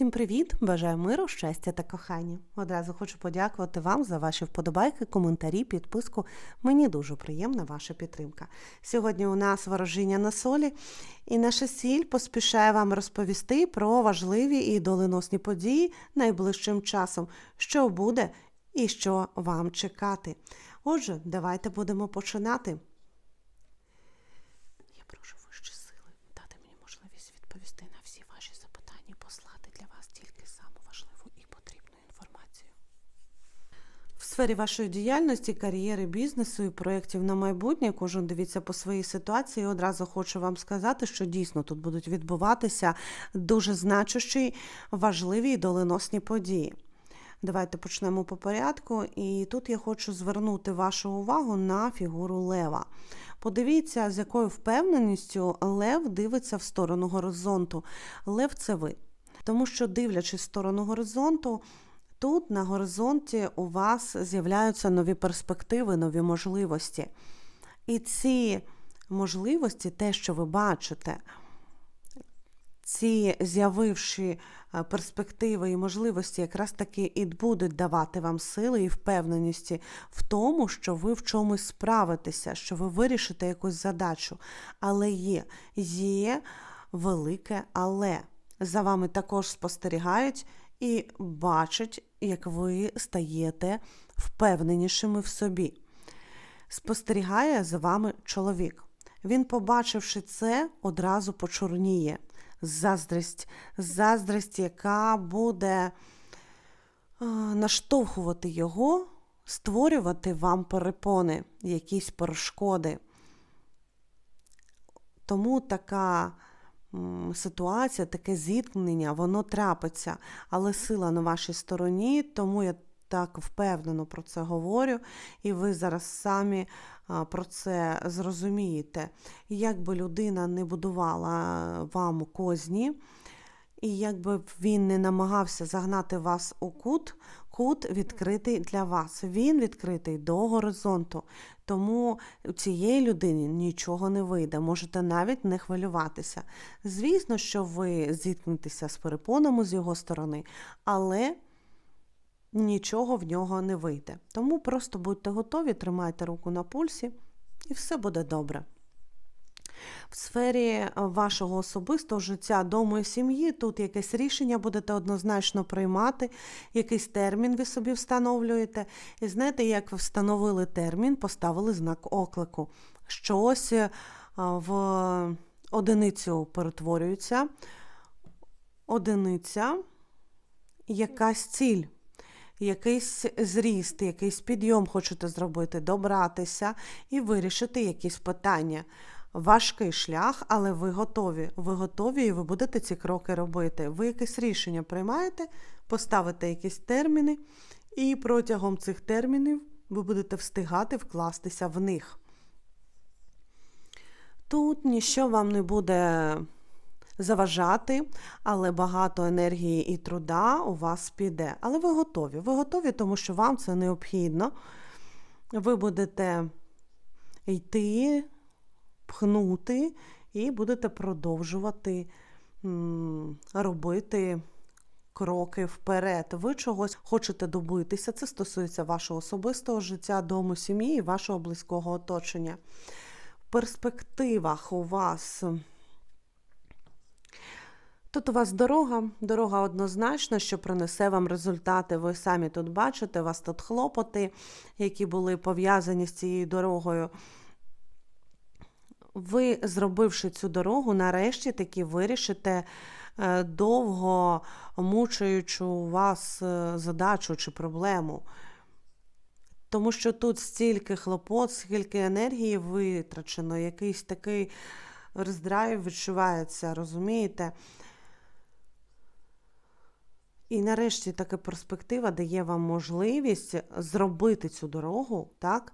Всім привіт! Бажаю миру, щастя та кохання. Одразу хочу подякувати вам за ваші вподобайки, коментарі, підписку. Мені дуже приємна ваша підтримка. Сьогодні у нас ворожіння на солі, і наша сіль поспішає вам розповісти про важливі і доленосні події найближчим часом, що буде і що вам чекати. Отже, давайте будемо починати. Я прошу вищі сили дати мені можливість відповісти на всі ваші запитання, і послати для вас тільки саму важливу і потрібну інформацію. В сфері вашої діяльності, кар'єри, бізнесу і проєктів на майбутнє кожен дивіться по своїй ситуації. Одразу хочу вам сказати, що дійсно тут будуть відбуватися дуже значущі, важливі і доленосні події. Давайте почнемо по порядку. І тут я хочу звернути вашу увагу на фігуру лева. Подивіться, з якою впевненістю лев дивиться в сторону горизонту. Лев це ви. Тому що, дивлячись в сторону горизонту, тут на горизонті у вас з'являються нові перспективи, нові можливості. І ці можливості, те, що ви бачите, ці з'явивши е, перспективи і можливості, якраз таки і будуть давати вам сили і впевненості в тому, що ви в чомусь справитеся, що ви вирішите якусь задачу. Але є, є велике але. За вами також спостерігають і бачать, як ви стаєте впевненішими в собі. Спостерігає за вами чоловік. Він, побачивши це, одразу почорніє заздрість, заздрість, яка буде наштовхувати його, створювати вам перепони, якісь перешкоди. Тому така ситуація, таке зіткнення, воно трапиться, але сила на вашій стороні, тому я так впевнено про це говорю, і ви зараз самі про це зрозумієте. Як би людина не будувала вам козні, і якби він не намагався загнати вас у кут, кут відкритий для вас. Він відкритий до горизонту. Тому у цієї людини нічого не вийде, можете навіть не хвилюватися. Звісно, що ви зіткнетеся з перепонами з його сторони, але нічого в нього не вийде. Тому просто будьте готові, тримайте руку на пульсі, і все буде добре. В сфері вашого особистого життя, дому і сім'ї, тут якесь рішення будете однозначно приймати, якийсь термін ви собі встановлюєте. І знаєте, як ви встановили термін, поставили знак оклику. Щось в одиницю перетворюється, одиниця, якась ціль якийсь зріст, якийсь підйом хочете зробити, добратися і вирішити якісь питання. Важкий шлях, але ви готові. Ви готові і ви будете ці кроки робити. Ви якесь рішення приймаєте, поставите якісь терміни, і протягом цих термінів ви будете встигати вкластися в них. Тут ніщо вам не буде заважати, але багато енергії і труда у вас піде. Але ви готові. Ви готові, тому що вам це необхідно. Ви будете йти, пхнути і будете продовжувати робити. Кроки вперед, ви чогось хочете добитися. Це стосується вашого особистого життя, дому, сім'ї і вашого близького оточення. В перспективах у вас Тут у вас дорога, дорога однозначна, що принесе вам результати. Ви самі тут бачите, у вас тут хлопоти, які були пов'язані з цією дорогою. Ви, зробивши цю дорогу, нарешті таки вирішите е, довго мучаючу вас е, задачу чи проблему. Тому що тут стільки хлопот, скільки енергії витрачено, якийсь такий роздрайв відчувається, розумієте? І нарешті така перспектива дає вам можливість зробити цю дорогу, так,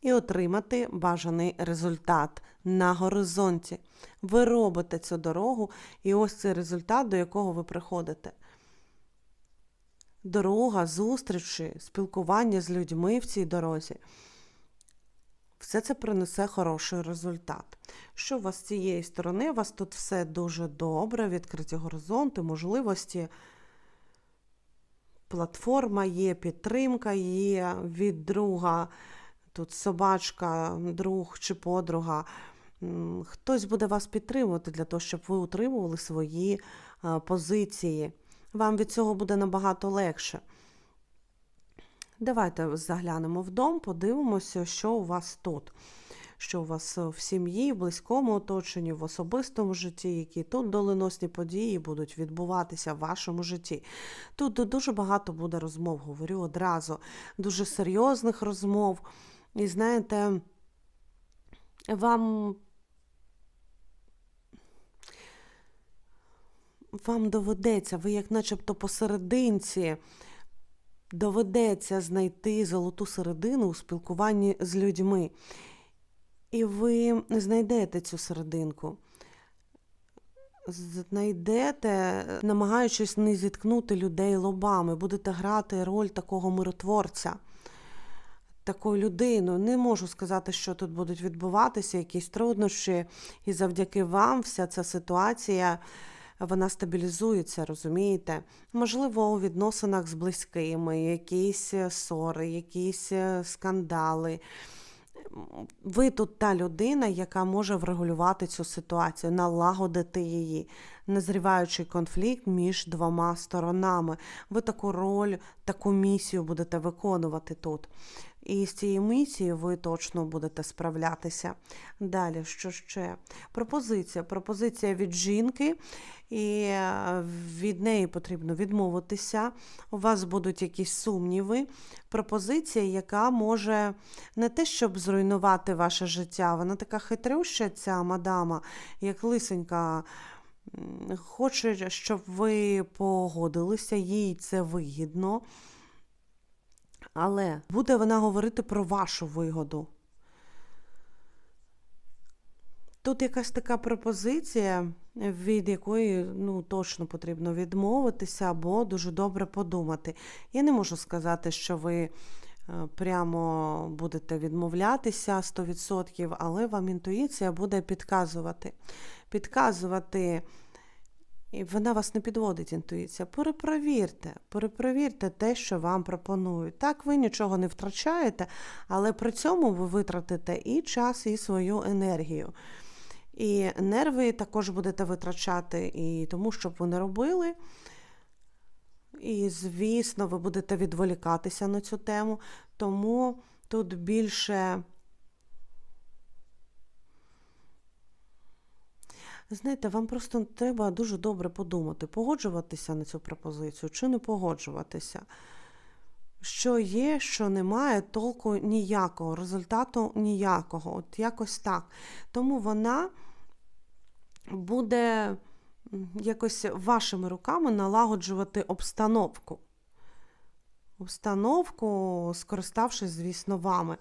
і отримати бажаний результат на горизонті. Ви робите цю дорогу, і ось цей результат, до якого ви приходите. Дорога, зустрічі, спілкування з людьми в цій дорозі. Все це принесе хороший результат. Що у вас з цієї сторони? У вас тут все дуже добре, відкриті горизонти, можливості платформа, є підтримка, є від друга, тут собачка, друг чи подруга. Хтось буде вас підтримувати для того, щоб ви утримували свої е, позиції. Вам від цього буде набагато легше. Давайте заглянемо в дом, подивимося, що у вас тут. Що у вас в сім'ї, в близькому оточенні, в особистому житті, які тут доленосні події будуть відбуватися в вашому житті. Тут дуже багато буде розмов, говорю одразу, дуже серйозних розмов. І знаєте, вам вам доведеться, ви як начебто посерединці, доведеться знайти золоту середину у спілкуванні з людьми. І ви знайдете цю серединку. Знайдете, намагаючись не зіткнути людей лобами, будете грати роль такого миротворця, такою людиною. Не можу сказати, що тут будуть відбуватися, якісь труднощі, і завдяки вам вся ця ситуація вона стабілізується, розумієте? Можливо, у відносинах з близькими, якісь е, ссори, якісь е, скандали. Ви тут та людина, яка може врегулювати цю ситуацію, налагодити її, назріваючий конфлікт між двома сторонами. Ви таку роль, таку місію будете виконувати тут. І з цією місією ви точно будете справлятися. Далі, що ще? Пропозиція. Пропозиція від жінки, і е, від неї потрібно відмовитися. У вас будуть якісь сумніви. Пропозиція, яка може не те, щоб зруйнувати ваше життя, вона така хитрюща, ця мадама, як лисенька. Хоче, щоб ви погодилися, їй це вигідно. Але буде вона говорити про вашу вигоду. Тут якась така пропозиція, від якої ну, точно потрібно відмовитися або дуже добре подумати. Я не можу сказати, що ви е, прямо будете відмовлятися 100%, але вам інтуїція буде підказувати. Підказувати, і вона вас не підводить інтуїція. Перепровірте, перепровірте те, що вам пропонують. Так, ви нічого не втрачаєте, але при цьому ви витратите і час, і свою енергію. І нерви також будете витрачати, і тому, щоб ви не робили. І, звісно, ви будете відволікатися на цю тему, тому тут більше. Знаєте, вам просто треба дуже добре подумати, погоджуватися на цю пропозицію чи не погоджуватися. Що є, що немає, толку ніякого, результату ніякого. От якось так. Тому вона буде якось вашими руками налагоджувати обстановку. Обстановку, скориставшись, звісно, вами.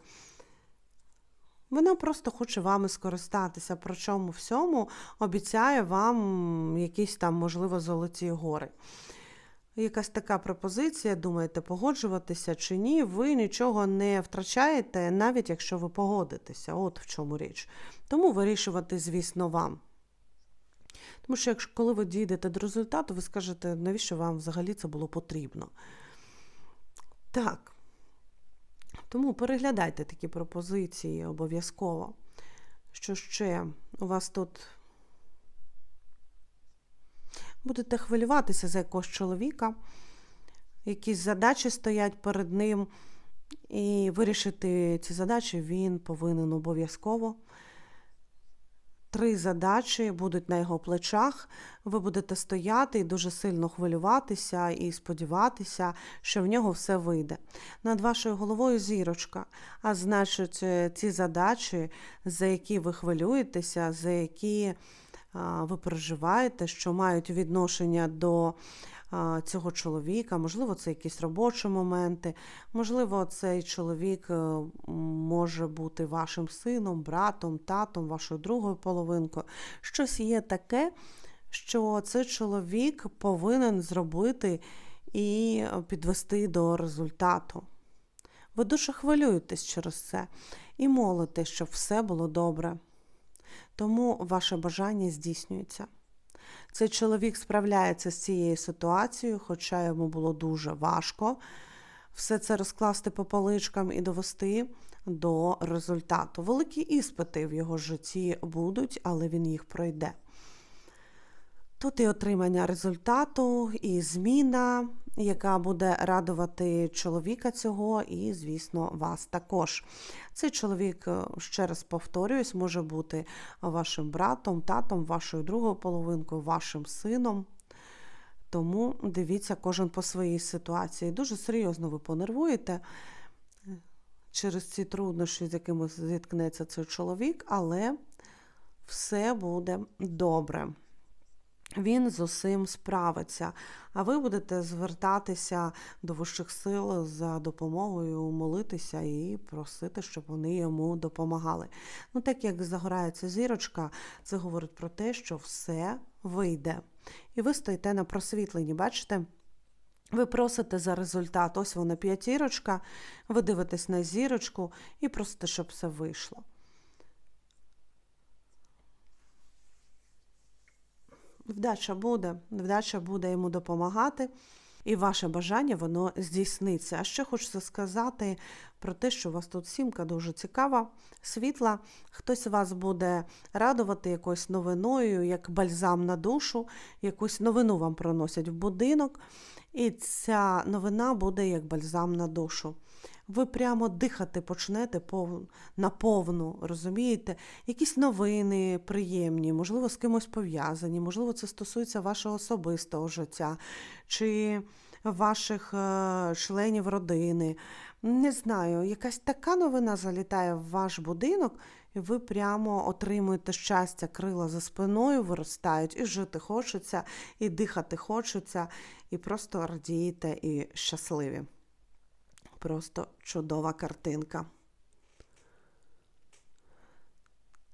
Вона просто хоче вами скористатися, причому всьому обіцяє вам якісь там, можливо, золоті гори. Якась така пропозиція, думаєте, погоджуватися чи ні, ви нічого не втрачаєте, навіть якщо ви погодитеся. От в чому річ. Тому вирішувати, звісно, вам. Тому що, якщо коли ви дійдете до результату, ви скажете, навіщо вам взагалі це було потрібно. Так. Тому переглядайте такі пропозиції обов'язково. Що ще? У вас тут будете хвилюватися за якогось чоловіка, якісь задачі стоять перед ним, і вирішити ці задачі він повинен обов'язково. Три задачі будуть на його плечах. Ви будете стояти і дуже сильно хвилюватися і сподіватися, що в нього все вийде. Над вашою головою зірочка. А значить, е, ці задачі, за які ви хвилюєтеся, за які ви переживаєте, що мають відношення до цього чоловіка, можливо, це якісь робочі моменти, можливо, цей чоловік е, може бути вашим сином, братом, татом, вашою другою половинкою. Щось є таке, що цей чоловік повинен зробити і підвести до результату. Ви дуже хвилюєтесь через це і молите, щоб все було добре. Тому ваше бажання здійснюється. Цей чоловік справляється з цією ситуацією, хоча йому було дуже важко все це розкласти по поличкам і довести до результату. Великі іспити в його житті будуть, але він їх пройде. Тут і отримання результату, і зміна, яка буде радувати чоловіка цього, і, звісно, вас також. Цей чоловік, е, ще раз повторююсь, може бути вашим братом, татом, вашою другою половинкою, вашим сином. Тому дивіться кожен по своїй ситуації. Дуже серйозно ви понервуєте е, через ці труднощі, з якими зіткнеться цей чоловік, але все буде добре. Він з усім справиться, а ви будете звертатися до вищих сил за допомогою, молитися і просити, щоб вони йому допомагали. Ну, так як загорається зірочка, це говорить про те, що все вийде. І ви стоїте на просвітленні, бачите? Ви просите за результат, ось вона п'ятірочка, ви дивитесь на зірочку і просите, щоб все вийшло. Вдача буде, вдача буде йому допомагати, і ваше бажання воно здійсниться. А ще хочеться сказати про те, що у вас тут сімка дуже цікава, світла. Хтось вас буде радувати якоюсь новиною, як бальзам на душу, якусь новину вам проносять в будинок. І ця новина буде як бальзам на душу. Ви прямо дихати почнете пов... наповну, розумієте? Якісь новини приємні, можливо, з кимось пов'язані, можливо, це стосується вашого особистого життя чи ваших е, членів родини. Не знаю, якась така новина залітає в ваш будинок, і ви прямо отримуєте щастя, крила за спиною виростають, і жити хочеться, і дихати хочеться, і просто радієте і щасливі. Просто чудова картинка.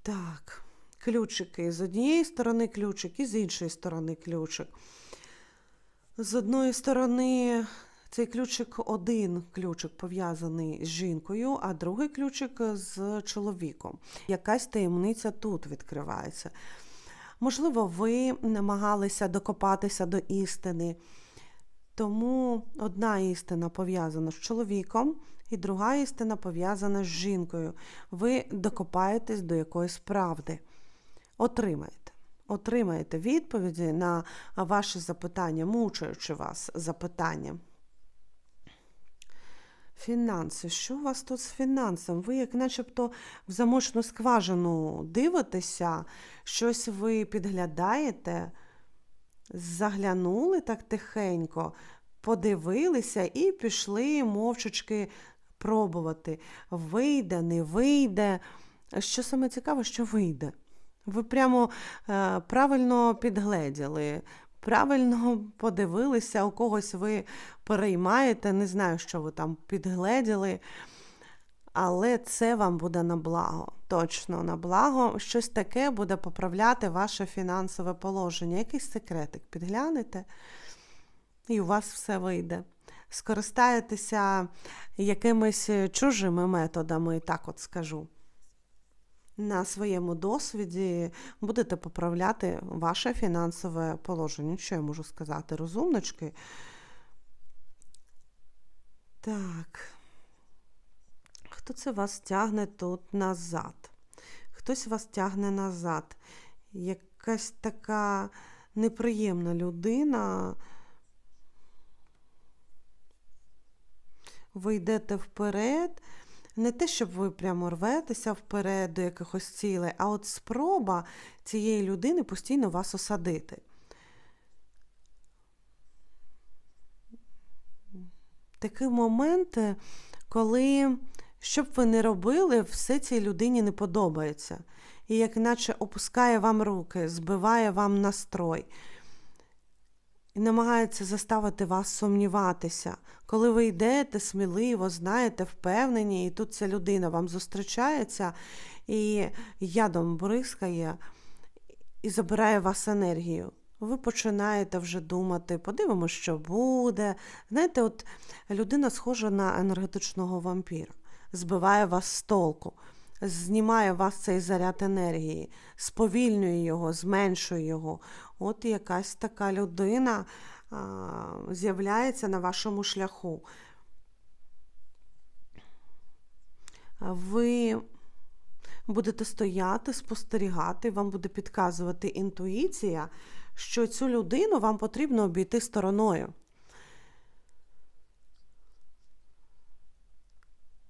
Так, ключики. З однієї сторони ключик і з іншої сторони ключик. З одної сторони, цей ключик один ключик пов'язаний з жінкою, а другий ключик з чоловіком. Якась таємниця тут відкривається. Можливо, ви намагалися докопатися до істини. Тому одна істина пов'язана з чоловіком, і друга істина пов'язана з жінкою. Ви докопаєтесь до якоїсь правди. Отримаєте. Отримаєте відповіді на ваші запитання, мучаючи вас запитання. Фінанси. Що у вас тут з фінансами? Ви, як начебто, в замочну скважину дивитеся, щось ви підглядаєте заглянули так тихенько, подивилися і пішли мовчачки пробувати. Вийде, не вийде. Що саме цікаве, що вийде. Ви прямо е, правильно підгледіли, правильно подивилися, у когось ви переймаєте, не знаю, що ви там підгледіли. Але це вам буде на благо, точно на благо. Щось таке буде поправляти ваше фінансове положення. Якийсь секретик підглянете, і у вас все вийде. Скористаєтеся якимись чужими методами, так от скажу. На своєму досвіді будете поправляти ваше фінансове положення. Що я можу сказати? Розумнички? Так. Хто це вас тягне тут назад? Хтось вас тягне назад. Якась така неприємна людина. Ви йдете вперед. Не те, щоб ви прямо рветеся вперед до якихось цілей, а от спроба цієї людини постійно вас осадити. Такий момент, коли що б ви не робили, все цій людині не подобається. І як наче опускає вам руки, збиває вам настрой. І намагається заставити вас сумніватися. Коли ви йдете сміливо, знаєте, впевнені, і тут ця людина вам зустрічається і ядом бризкає і забирає вас енергію. Ви починаєте вже думати, подивимося, що буде. Знаєте, от людина схожа на енергетичного вампіра збиває вас з толку, знімає вас цей заряд енергії, сповільнює його, зменшує його. от якась така людина з'являється на вашому шляху. Ви будете стояти, спостерігати, вам буде підказувати інтуїція, що цю людину вам потрібно обійти стороною.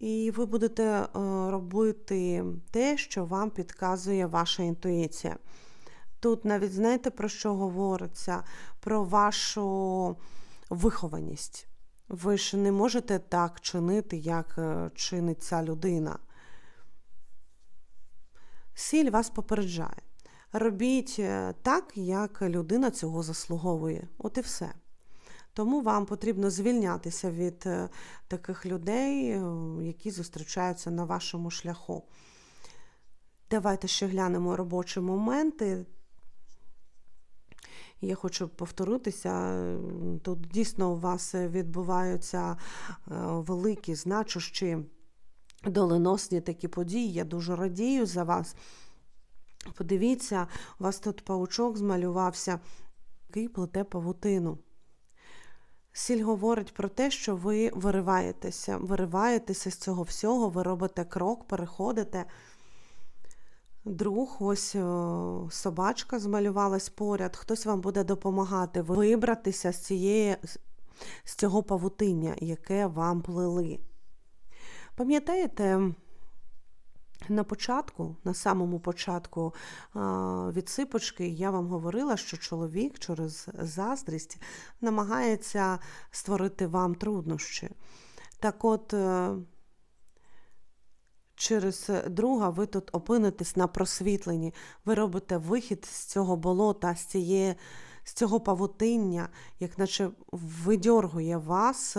І ви будете е, робити те, що вам підказує ваша інтуїція. Тут навіть знаєте, про що говориться? Про вашу вихованість. Ви ж не можете так чинити, як е, чинить ця людина. Сіль вас попереджає. Робіть е, так, як людина цього заслуговує. От і все. Тому вам потрібно звільнятися від е, таких людей, які зустрічаються на вашому шляху. Давайте ще глянемо робочі моменти. Я хочу повторитися, тут дійсно у вас відбуваються е, великі, значущі, доленосні такі події. Я дуже радію за вас. Подивіться, у вас тут паучок змалювався, який плете павутину. Сіль говорить про те, що ви вириваєтеся, вириваєтеся з цього всього, ви робите крок, переходите друг, ось собачка змалювалась поряд, хтось вам буде допомагати вибратися з цієї, з цього павутиння, яке вам плели. Пам'ятаєте, на початку, на самому початку відсипочки, я вам говорила, що чоловік через заздрість намагається створити вам труднощі. Так от, е, через друга ви тут опинитесь на просвітленні, ви робите вихід з цього болота, з цієї, з цього павутиння, як наче видьоргує вас.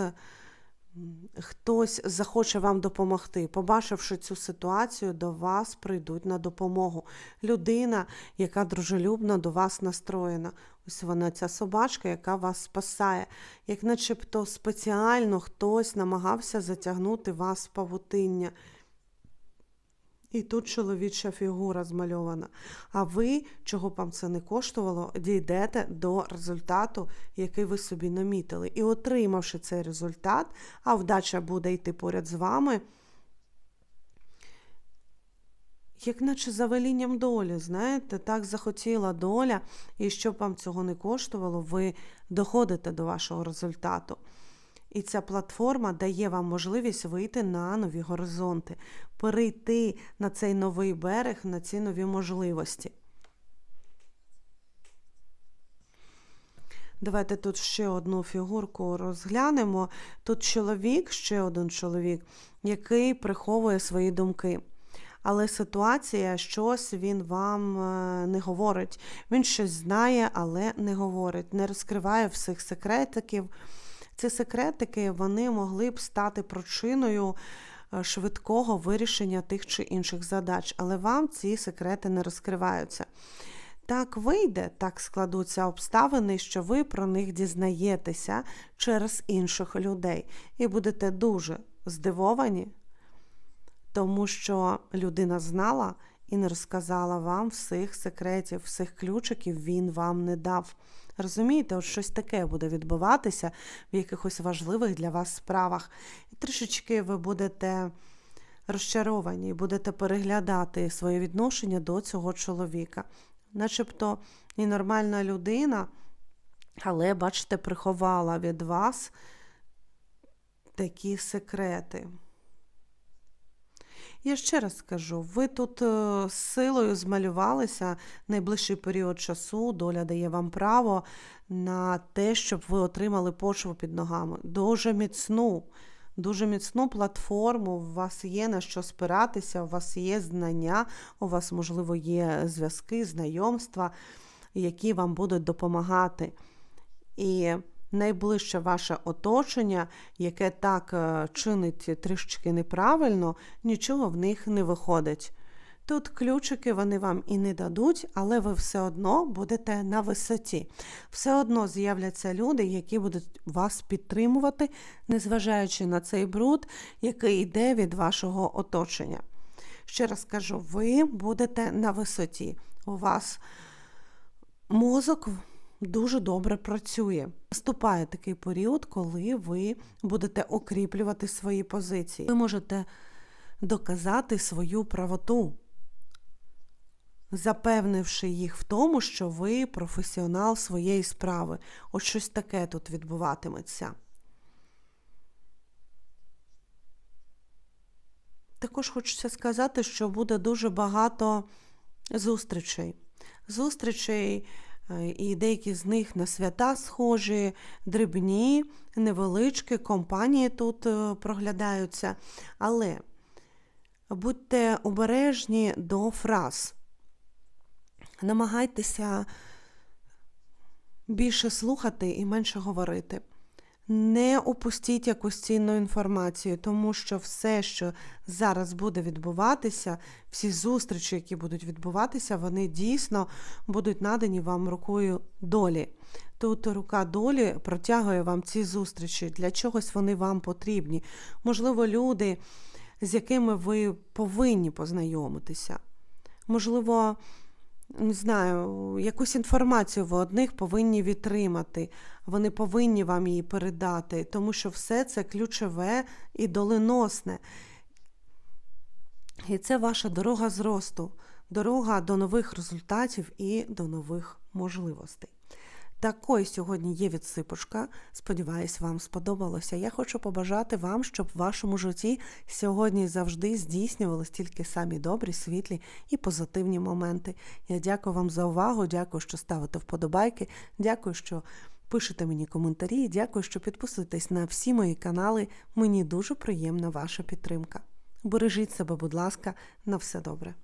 Хтось захоче вам допомогти. Побачивши цю ситуацію, до вас прийдуть на допомогу. Людина, яка дружелюбно до вас настроєна. Ось вона, ця собачка, яка вас спасає, як начебто спеціально хтось намагався затягнути вас в павутиння. І тут чоловіча фігура змальована. А ви, чого б вам це не коштувало, дійдете до результату, який ви собі намітили. І отримавши цей результат, а вдача буде йти поряд з вами, як наче за велінням долі, знаєте, так захотіла доля, і щоб вам цього не коштувало, ви доходите до вашого результату. І ця платформа дає вам можливість вийти на нові горизонти, перейти на цей новий берег, на ці нові можливості. Давайте тут ще одну фігурку розглянемо. Тут чоловік, ще один чоловік, який приховує свої думки. Але ситуація, щось він вам е, не говорить. Він щось знає, але не говорить, не розкриває всіх секретиків. Ці секретики вони могли б стати причиною е, швидкого вирішення тих чи інших задач, але вам ці секрети не розкриваються. Так вийде, так складуться обставини, що ви про них дізнаєтеся через інших людей. І будете дуже здивовані, тому що людина знала і не розказала вам всіх секретів, всіх ключиків він вам не дав. Розумієте, от щось таке буде відбуватися в якихось важливих для вас справах. І трішечки ви будете розчаровані, будете переглядати своє відношення до цього чоловіка. Начебто і людина, але, бачите, приховала від вас такі секрети. Я ще раз скажу, ви тут е, з силою змалювалися найближчий період часу, доля дає вам право на те, щоб ви отримали почву під ногами. Дуже міцну, дуже міцну платформу. У вас є на що спиратися, у вас є знання, у вас, можливо, є зв'язки, знайомства, які вам будуть допомагати. І найближче ваше оточення, яке так е, чинить трішечки неправильно, нічого в них не виходить. Тут ключики вони вам і не дадуть, але ви все одно будете на висоті. Все одно з'являться люди, які будуть вас підтримувати, незважаючи на цей бруд, який йде від вашого оточення. Ще раз кажу, ви будете на висоті. У вас мозок дуже добре працює. Наступає такий період, коли ви будете окріплювати свої позиції. Ви можете доказати свою правоту, запевнивши їх в тому, що ви професіонал своєї справи. От щось таке тут відбуватиметься. Також хочеться сказати, що буде дуже багато зустрічей. Зустрічей, і деякі з них на свята схожі, дрібні, невеличкі, компанії тут е, проглядаються. Але будьте обережні до фраз. Намагайтеся більше слухати і менше говорити. Не опустіть якусь цінну інформацію, тому що все, що зараз буде відбуватися, всі зустрічі, які будуть відбуватися, вони дійсно будуть надані вам рукою долі. Тут рука долі протягує вам ці зустрічі. Для чогось вони вам потрібні. Можливо, люди, з якими ви повинні познайомитися. Можливо, не знаю, якусь інформацію ви одних повинні відтримати, вони повинні вам її передати, тому що все це ключове і доленосне. І це ваша дорога зросту, дорога до нових результатів і до нових можливостей. Такою сьогодні є відсипочка. Сподіваюсь, вам сподобалося. Я хочу побажати вам, щоб в вашому житті сьогодні завжди здійснювалися тільки самі добрі, світлі і позитивні моменти. Я дякую вам за увагу, дякую, що ставите вподобайки, дякую, що пишете мені коментарі, дякую, що підписуєтесь на всі мої канали. Мені дуже приємна ваша підтримка. Бережіть себе, будь ласка, на все добре.